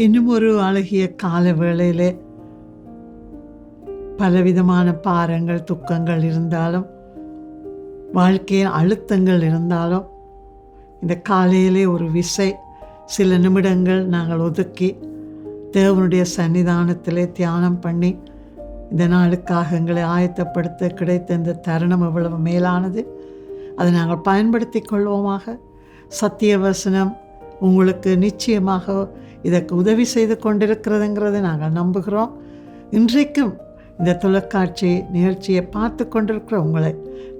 இன்னும் ஒரு அழகிய கால வேளையிலே பலவிதமான பாரங்கள் துக்கங்கள் இருந்தாலும் வாழ்க்கையில் அழுத்தங்கள் இருந்தாலும் இந்த காலையிலே ஒரு விசை சில நிமிடங்கள் நாங்கள் ஒதுக்கி தேவனுடைய சன்னிதானத்திலே தியானம் பண்ணி இந்த நாளுக்காக எங்களை ஆயத்தப்படுத்த கிடைத்த இந்த தருணம் எவ்வளவு மேலானது. அதை நாங்கள் பயன்படுத்தி கொள்வோமாக. சத்திய வசனம் உங்களுக்கு நிச்சயமாக இதற்கு உதவி செய்து கொண்டிருக்கிறதுங்கிறதை நாங்கள் நம்புகிறோம். இன்றைக்கும் இந்த தொலைக்காட்சி நிகழ்ச்சியை பார்த்து கொண்டிருக்கிற உங்களை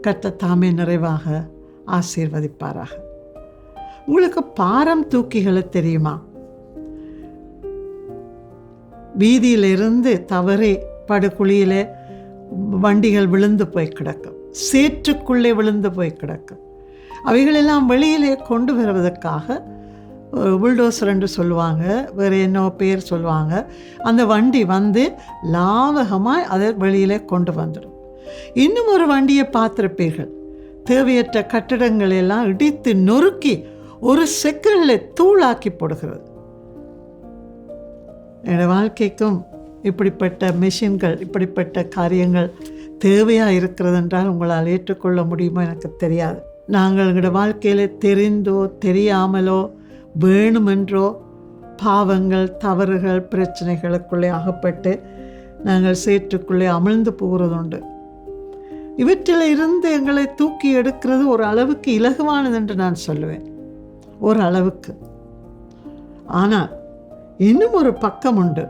கத்த தாமே நிறைவாக ஆசீர்வதிப்பாராக. உங்களுக்கு பாரம் தூக்கிகளை தெரியுமா? வீதியிலிருந்து தவறி படுகுழியில் வண்டிகள் விழுந்து போய் கிடக்கும். சேற்றுக்குள்ளே விழுந்து போய் கிடக்கும். அவைகளெல்லாம் வெளியிலே கொண்டு வருவதற்காக புல்டோசர் என்று சொல்லுவாங்க. வேறு என்ன பேர் சொல்லுவாங்க. அந்த வண்டி வந்து லாவகமாக அதை வெளியிலே கொண்டு வந்துடும். இன்னும் ஒரு வண்டியை பார்த்துருப்பீர்கள். தேவையற்ற கட்டிடங்கள் எல்லாம் இடித்து நொறுக்கி ஒரு செகண்டில் தூளாக்கி போடுகிறது. என்னோட வாழ்க்கைக்கும் இப்படிப்பட்ட மிஷின்கள் இப்படிப்பட்ட காரியங்கள் தேவையாக இருக்கிறது என்றால் உங்களால் ஏற்றுக்கொள்ள முடியுமோ எனக்கு தெரியாது. நாங்கள் எங்களோட வாழ்க்கையில் தெரிந்தோ தெரியாமலோ வேணுமென்றோ பாவங்கள் தவறுகள் பிரச்சனைகளுக்குள்ளே அகப்பட்டு நாங்கள் சேற்றுக்குள்ளே அமிழ்ந்து போகிறதுண்டு. இவற்றில் இருந்து எங்களை தூக்கி எடுக்கிறது ஒரு அளவுக்கு இலகுவானது என்று நான் சொல்லுவேன். ஒரு அளவுக்கு. ஆனால் இன்னும் ஒரு பக்கம் உண்டு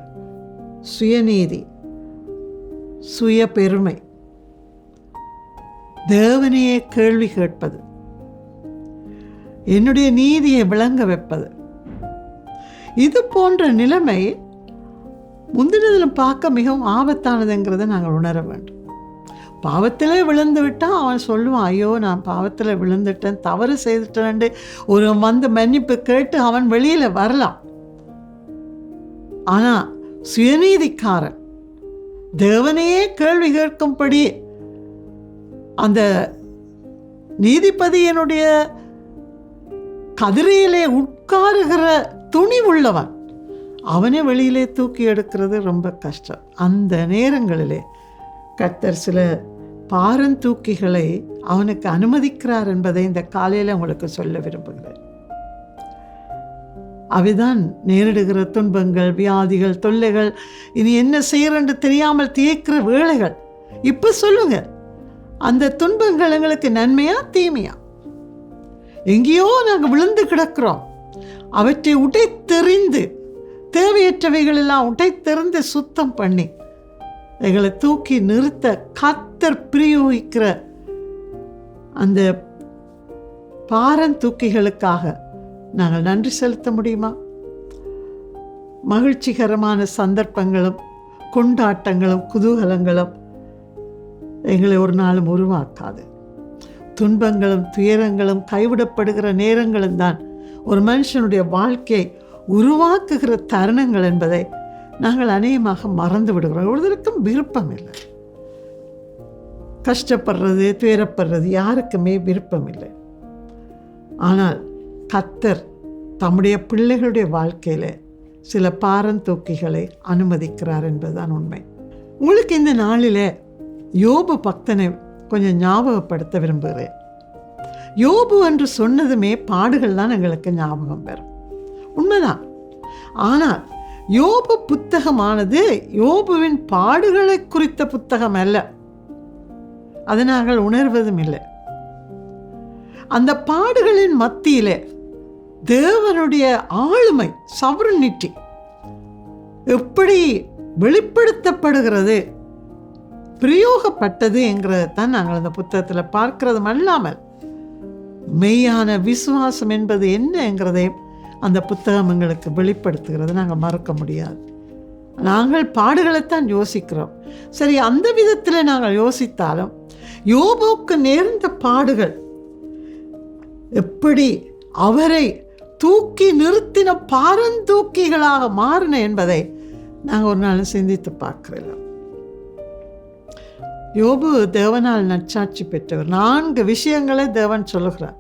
சுயநீதி சுய பெருமை தேவனையே கேள்வி கேட்பது. என்னுடைய நீதியை விளங்க வைப்பது. இது போன்ற நிலைமை முந்தினதில் பார்க்க மிகவும் ஆபத்தானதுங்கிறத நாங்கள் உணர வேண்டும். பாவத்திலே விழுந்து விட்டால் அவன் சொல்லுவான் ஐயோ நான் பாவத்தில் விழுந்துட்டேன் தவறு செய்துட்டேன் ஒரு வந்து மன்னிப்பு கேட்டு அவன் வெளியில் வரலாம். ஆனால் சுயநீதிக்காரன் தேவனையே கேள்வி கேட்கும்படி அந்த நீதிபதியினுடைய கதிரையிலே உட்காருகிற துணி உள்ளவன் அவனை வெளியிலே தூக்கி எடுக்கிறது ரொம்ப கஷ்டம். அந்த நேரங்களிலே கத்தர் சில பாரந்தூக்கிகளை அவனுக்கு அனுமதிக்கிறார் என்பதை இந்த காலையில் உங்களுக்கு சொல்ல விரும்புகிறேன். அவைதான் நேரிடுகிற துன்பங்கள் வியாதிகள் தொல்லைகள் இனி என்ன செய்யறன்னு தெரியாமல் தேய்க்கிற வேலைகள் இப்போ சொல்லுங்க. அந்த துன்பங்கள் எங்களுக்கு நன்மையா தீமையா? எங்கேயோ நாங்கள் விழுந்து கிடக்கிறோம். அவற்றை உடைத்தெறிந்து தேவையற்றவைகளெல்லாம் உடைத்தெறிந்து சுத்தம் பண்ணி எங்களை தூக்கி நிறுத்த கத்தர் பிரயோகிக்கிற அந்த பாரந்தூக்கிகளுக்காக நாங்கள் நன்றி செலுத்த முடியுமா? மகிழ்ச்சிகரமான சந்தர்ப்பங்களும் கொண்டாட்டங்களும் குதூகலங்களும் எங்களை ஒரு நாளும் உருவாக்காது. துன்பங்களும் துயரங்களும் கைவிடப்படுகிற நேரங்களும் தான். ஒரு மனுஷனுடைய வாழ்க்கையை உருவாக்குகிற தருணங்கள் என்பதை நாங்கள் அநேகமாக மறந்து விடுகிறோம். ஒருத்தருக்கும் விருப்பம் இல்லை. கஷ்டப்படுறது துயரப்படுறது யாருக்குமே விருப்பம் இல்லை. ஆனால் கத்தர் தம்முடைய பிள்ளைகளுடைய வாழ்க்கையில் சில பாரந்தூக்கிகளை அனுமதிக்கிறார் என்பதுதான் உண்மை. உங்களுக்கு இந்த நாளில் யோபு பக்தனை கொஞ்சம் ஞாபகப்படுத்த விரும்புகிறேன். யோபு என்று சொன்னதுமே பாடுகள் தான் எங்களுக்கு ஞாபகம் வரும். உண்மைதான். ஆனால் யோபு புத்தகமானது யோபுவின் பாடுகளை குறித்த புத்தகம் அல்ல. அதை நாங்கள் உணர்வதும் இல்லை. அந்த பாடுகளின் மத்தியில் தேவனுடைய ஆளுமை சவரனிட்டி எப்படி வெளிப்படுத்தப்படுகிறது? பிரயோகப்பட்டது என்கிறத தான் நாங்கள் அந்த புத்தகத்தில் பார்க்கிறதும் அல்லாமல் மெய்யான விசுவாசம் என்பது என்னங்கிறதை அந்த புத்தகம் எங்களுக்கு வெளிப்படுத்துகிறது நாங்கள் மறக்க முடியாது. நாங்கள் பாடுகளைத்தான் யோசிக்கிறோம். சரி அந்த விதத்தில் நாங்கள் யோசித்தாலும் யோபோக்கு நேர்ந்த பாடுகள் எப்படி அவரை தூக்கி நிறுத்தின பாரந்தூக்கிகளாக மாறின என்பதை நாங்கள் ஒரு நாள் சிந்தித்து பார்க்கிறோம். யோபு தேவனால் நற்சாட்சி பெற்றவர். நான்கு விஷயங்களை தேவன் சொல்லுகிறார்.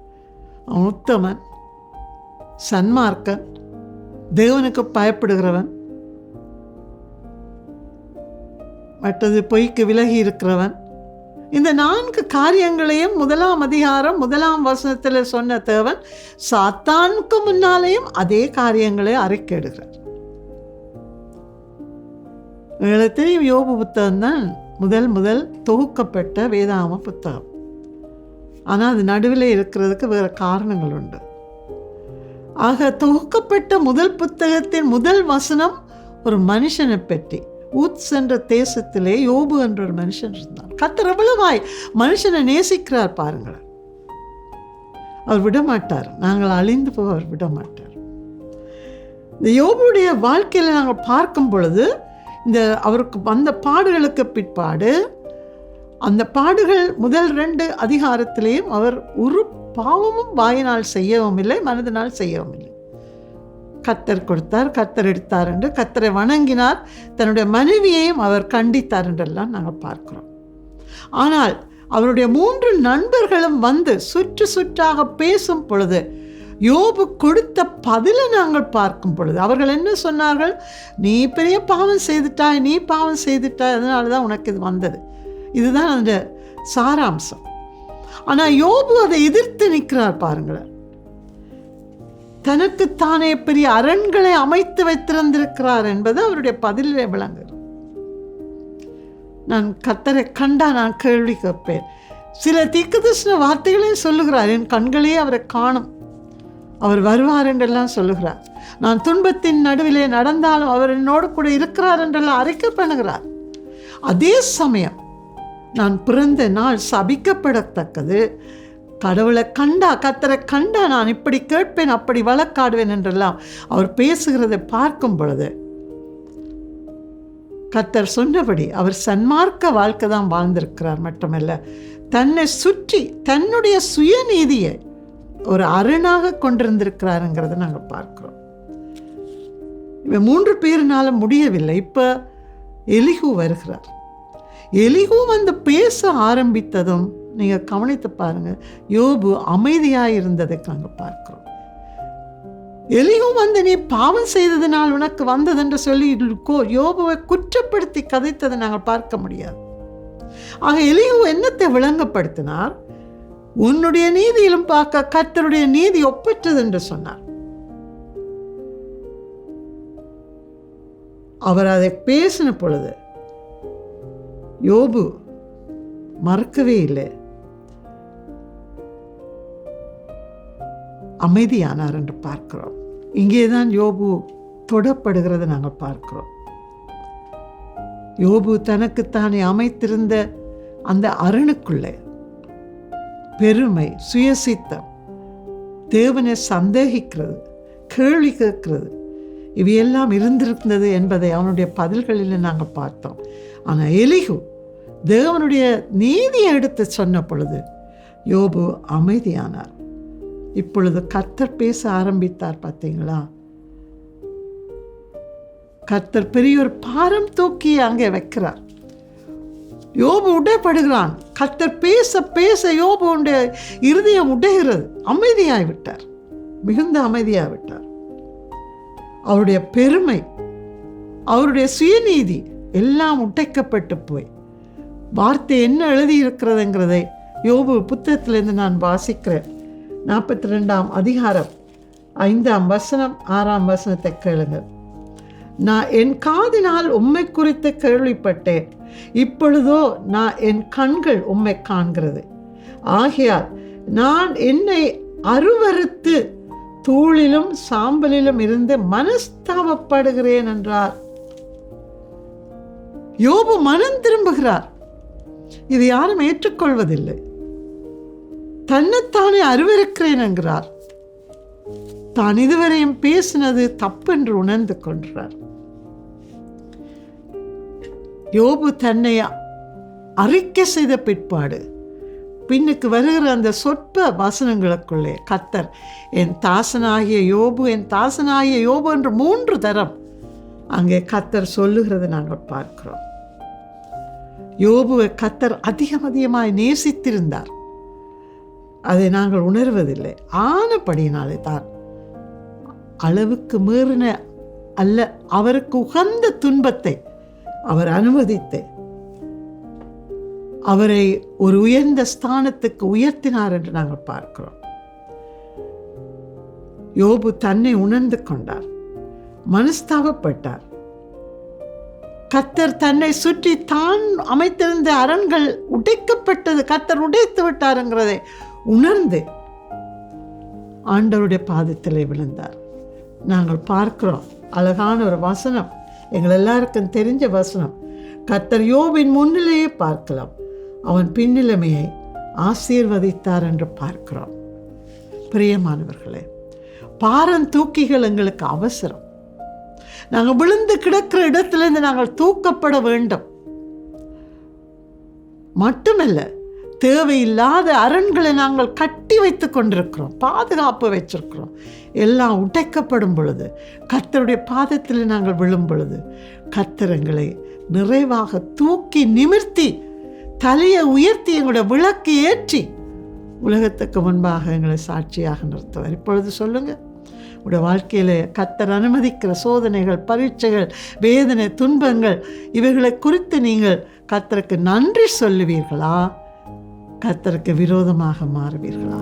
அவன் உத்தமன் சன்மார்க்கன் தேவனுக்கு பயப்படுகிறவன் மற்றது பொய்க்கு விலகி இருக்கிறவன். இந்த நான்கு காரியங்களையும் முதலாம் அதிகாரம் முதலாம் வசனத்தில் சொன்ன தேவன் சாத்தானுக்கு முன்னாலேயும் அதே காரியங்களை அறிக்கையிடுகிறார். எங்களுக்கு தெரியும் யோபு புத்தகம் தான் முதல் முதல் தொகுக்கப்பட்ட வேதாம புத்தகம். ஆனால் அது நடுவில் இருக்கிறதுக்கு வேறு காரணங்கள் உண்டு ஆக தொகுக்கப்பட்ட முதல் புத்தகத்தின் முதல் வசனம் ஒரு மனுஷனை பற்றி. ஊத் சென்ற தேசத்திலே யோபு என்ற ஒரு மனுஷன் இருந்தான். கத்தர் எவ்வளவாய் மனுஷனை நேசிக்கிறார் பாருங்கள் அவர் விட மாட்டார் நாங்கள் அழிந்து போக அவர் விடமாட்டார். இந்த யோபுடைய வாழ்க்கையில் நாங்கள் பார்க்கும் பொழுது இந்த அவருக்கு வந்த பாடுகளுக்கு பிற்பாடு அந்த பாடுகள் முதல் ரெண்டு அதிகாரத்திலேயும் அவர் ஒரு பாவமும் வாயினால் செய்யவும் இல்லை மனதினால் செய்யவும் இல்லை. கத்தர் கொடுத்தார் கத்தர் எடுத்தார் என்று கத்தரை வணங்கினார். தன்னுடைய மனைவியையும் அவர் கண்டித்தார் என்றெல்லாம் நாங்கள் பார்க்கிறோம். ஆனால் அவருடைய மூன்று நண்பர்களும் வந்து சுற்று சுற்றாக பேசும் பொழுது யோபு கொடுத்த பதிலை நாங்கள் பார்க்கும் பொழுது அவர்கள் என்ன சொன்னார்கள்? நீ பெரிய பாவம் செய்துட்டாய் நீ பாவம் செய்துட்டாய் அதனால தான் உனக்கு இது வந்தது. இதுதான் அந்த சாராம்சம். ஆனால் யோபு அதை எதிர்த்து நிற்கிறார் பாருங்களேன். தனக்குத்தானே பெரிய அரண்களை அமைத்து வைத்திருந்திருக்கிறார் என்பது அவருடைய பதிலே விளங்குகிறது. நான் கத்தரை கண்டா நான் கேள்வி கேட்பேன். சில தீக்கதர்ஷன வார்த்தைகளையும் சொல்லுகிறார் என் கண்களே அவரை காணும். அவர் வருவார் என்றெல்லாம் சொல்லுகிறார். நான் துன்பத்தின் நடுவிலே நடந்தாலும் அவர் என்னோடு கூட இருக்கிறார் என்றெல்லாம் அறிக்கை பண்ணுகிறார். அதே சமயம் நான் பிறந்த நாள் சபிக்கப்படத்தக்கது. கடவுளை கண்டா கத்தரை கண்டா நான் இப்படி கேட்பேன் அப்படி வழக்காடுவேன் என்றெல்லாம் அவர் பேசுகிறதை பார்க்கும் பொழுது கத்தர் சொன்னபடி அவர் சன்மார்க்க வாழ்க்கை தான் வாழ்ந்திருக்கிறார் மட்டுமல்ல தன்னை சுற்றி தன்னுடைய சுயநீதியை ஒரு அரணாக கொண்டிருந்திருக்கிறாருங்கிறத நாங்கள் பார்க்கிறோம். இவன் மூன்று பேரினால முடியவில்லை. இப்போ எலிகு வருகிறார். எலிகு வந்து பேச ஆரம்பித்ததும் நீங்கள் கவனித்து பாருங்க யோபு அமைதியாக இருந்ததை நாங்கள் பார்க்கிறோம். எலியும் வந்து நீ பாவம் செய்ததினால் உனக்கு வந்ததென்று சொல்லி கோ- யோபுவை குற்றப்படுத்தி கதைத்ததை நாங்கள் பார்க்க முடியாது. ஆக எலியு என்னத்தை விளங்கப்படுத்தினார்? உன்னுடைய நீதியிலும் பார்க்க கர்த்தருடைய நீதி ஒப்பற்றது என்று சொன்னார். அவர் அதை பேசின பொழுது யோபு மறக்கவே இல்லை. அமைதியானார் என்று பார்க்கிறோம். இங்கே தான் யோபு தொடப்படுகிறதை நாங்கள் பார்க்கிறோம். யோபு தனக்குத்தானே அமைத்திருந்த அந்த அருணுக்குள்ளே பெருமை சுயசித்தம். தேவனை சந்தேகிக்கிறது கேள்வி கேட்கிறது. இவையெல்லாம் இருந்திருந்தது என்பதை அவனுடைய பதில்களில் நாங்கள் பார்த்தோம். ஆனால் எலிகு தேவனுடைய நீதியை எடுத்து சொன்ன பொழுது யோபு அமைதியானார். இப்பொழுது கர்த்தர் பேச ஆரம்பித்தார் பார்த்தீங்களா? கர்த்தர் பெரிய ஒரு பாரம் தூக்கி அங்கே வைக்கிறார். யோபு உடைப்படுகிறான் கர்த்தர் பேச பேச யோபுடைய இருதயம் உடைகிறது. அமைதியாய் விட்டார் மிகுந்த அமைதியாய் விட்டார் அவருடைய பெருமை அவருடைய சுயநீதி எல்லாம் உடைக்கப்பட்டு போய். வார்த்தை என்ன எழுதியிருக்கிறதுங்கிறதை யோபு புத்தகத்திலிருந்து நான் வாசிக்கிறேன். நாற்பத்தி ரெண்டாம் அதிகாரம் ஐந்தாம் வசனம் ஆறாம் வசனத்தை கேளுங்கள். நான் என் காதினால் உம்மை குறித்து கேள்விப்பட்டேன். இப்பொழுதோ நான் என் கண்கள் உம்மை காண்கிறது. ஆகையால் நான் என்னை அருவறுத்து தூளிலும் சாம்பலிலும் இருந்து மனஸ்தாபப்படுகிறேன் என்றார். யோபு மனம் திரும்புகிறார். இது யாரும் ஏற்றுக்கொள்வதில்லை. தன்னைத்தானே அருவருக்கிறேன் என்கிறார். தான் இதுவரையும் பேசினது தப்பென்று உணர்ந்து கொண்டார் யோபு தன்னை அறிக்கை செய்த பிற்பாடு பின்னுக்கு வருகிற அந்த சொற்ப வசனங்களுக்குள்ளே கத்தர் என் தாசனாகிய யோபு என் தாசனாகிய யோபு என்று மூன்று தரம் அங்கே கத்தர் சொல்லுகிறதை நாங்கள் பார்க்கிறோம். யோபுவை கத்தர் அதிகம் அதிகமாய் நேசித்திருந்தார். அதை நாங்கள் உணர்வதில்லை. ஆனபடியினாலே தான் அளவுக்கு மீறின அல்ல அவருக்கு உகந்த துன்பத்தை அவர் அனுமதித்து அவரை ஒரு உயர்ந்த ஸ்தானத்துக்கு உயர்த்தினார் என்று நாங்கள் பார்க்கிறோம். யோபு தன்னை உணர்ந்து கொண்டார் மனஸ்தாபப்பட்டார். கத்தர் தன்னை சுற்றி தான் அமைத்திருந்த அரண்கள் உடைக்கப்பட்டது கத்தர் உடைத்து விட்டாருங்கிறதை உணர்ந்து ஆண்டவருடைய பாதத்தில் விழுந்தார். நாங்கள் பார்க்கிறோம். அழகான ஒரு வசனம். எங்கள் எல்லாருக்கும் தெரிஞ்ச வசனம். கத்தர் யோபின் முன்னிலேயே பார்க்கலாம். அவன் பின்னிலைமையை ஆசீர்வதித்தார் என்று பார்க்கிறோம். பிரியமானவர்களே பாரம் தூக்கிகள் எங்களுக்கு அவசரம். நாங்கள் விழுந்து கிடக்கிற இடத்துலேருந்து நாங்கள் தூக்கப்பட வேண்டும். மட்டுமல்ல தேவையில்லாத அரண்களை நாங்கள் கட்டி வைத்து கொண்டிருக்கிறோம் பாதுகாப்பு வச்சிருக்கிறோம் எல்லாம் உடைக்கப்படும் பொழுது கத்தருடைய பாதத்தில் நாங்கள் விழும் பொழுது கத்தரங்களை நிறைவாக தூக்கி நிமிர்த்தி தலையை உயர்த்தி எங்களுடைய விளக்கு ஏற்றி உலகத்துக்கு முன்பாக எங்களை சாட்சியாக நிறுத்துவார். இப்பொழுது சொல்லுங்கள் உடைய வாழ்க்கையில் கத்தர் அனுமதிக்கிற சோதனைகள் பரீட்சைகள் வேதனை துன்பங்கள் இவைகளை குறித்து நீங்கள் கத்தருக்கு நன்றி சொல்லுவீர்களா? கத்தருக்கு விரோதமாக மாறுவீர்களா